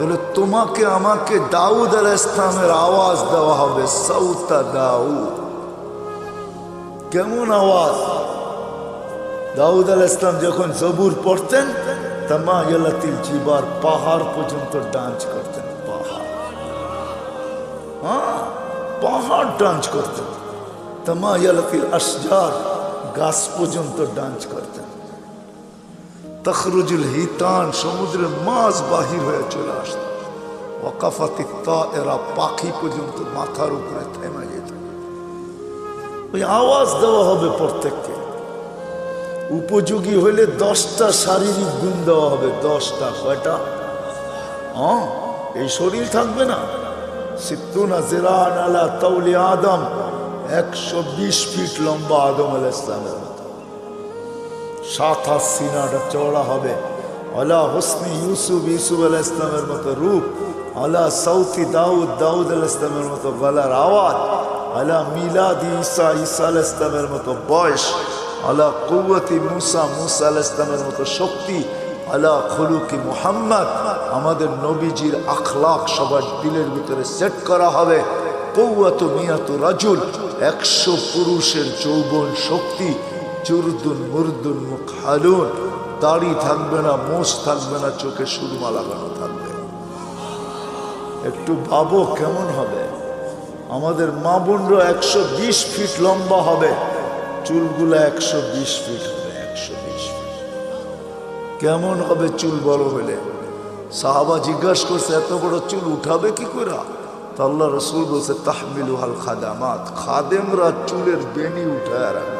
তাহলে তোমাকে আমাকে দাউদ আল ইসলামের আওয়াজ দেওয়া হবে সৌতা দাউদ। কেমন আওয়াজ? দাউদ আল ইসলাম যখন জবুর পড়তেন তামা ইয়ালাতিল জিবার পাহাড় পর্যন্ত ডান্স করতেন, পাহাড়। হ্যাঁ পাহাড় ডান্স করতেন। তামা ইয়ালাতিল আসজার গাছ পর্যন্ত ডান্স করতেন। তখরুজুল হিতান সমুদ্রের মাছ বাহির হয়ে চলে আসত। ওয়াকাফাতি তা এরা পাখি পর্যন্ত মাথার উপরে থেমে যেত। ওই আওয়াজ দেওয়া হবে প্রত্যেককে। উপযোগী হলে দশটা শারীরিক গুণ দেওয়া হবে। দশটা কয়টা? হ্যাঁ এই শরীর থাকবে না। সিদ্ধুনা জেরান আলা তৌলি আদম। একশো বিশ ফিট লম্বা আদম আল ইসলামের সাত হাত সিনাটা চওড়া হবে। আলা হোসনি ইউসুফ ইউসুফ আল ইসলামের মতো রূপ। আলা সৌতি দাউদ দাউদ আল ইসলামের মতো গলার আওয়াজ। আলা মিলাদ ঈসা ঈসা আল ইসলামের মতো বয়স। আলা কুয়াতি মুসা মুসা আল ইসলামের মতো শক্তি। আলা খলুকি মুহাম্মদ, আমাদের নবীজির আখলাখ সবার দিলের ভিতরে সেট করা হবে। কৌয়াত মিয়াত রাজুল, একশো পুরুষের যৌবন শক্তি। চুরদুন, মুরদুন মুখ হালুন দাড়ি থাকবে না, মোষ থাকবে না, চোখে সুরমা লাগানো থাকবে। একটু ভাবো কেমন হবে? আমাদের মা বোনরা একশো বিশ ফিট লম্বা হবে। চুলগুলো একশো বিশ ফিট হবে, একশো বিশ ফিট। কেমন হবে চুল বড় হলে? সাহাবা জিজ্ঞাসা করছে, এত বড় চুল উঠাবে কি করে? তা আল্লাহ রসুল বলছে তাহমিলু হাল খাদামাত। খাদেমরা চুলের বেনি উঠায় রাখবে।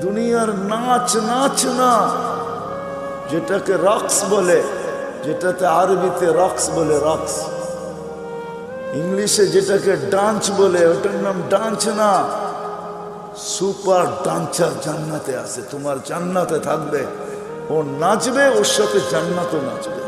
দুনিয়ার নাচ নাচ না। যেটাকে রক্স বলে, যেটাতে আরবিতে রক্স বলে রক্স। ইংলিশে যেটাকে ডান্স বলে, ওটার নাম ডান্স না। সুপার ডান্সার জান্নাতে আছে, তোমার জান্নাতে থাকবে। ও নাচবে, ওর সাথে জান্নাতও নাচবে।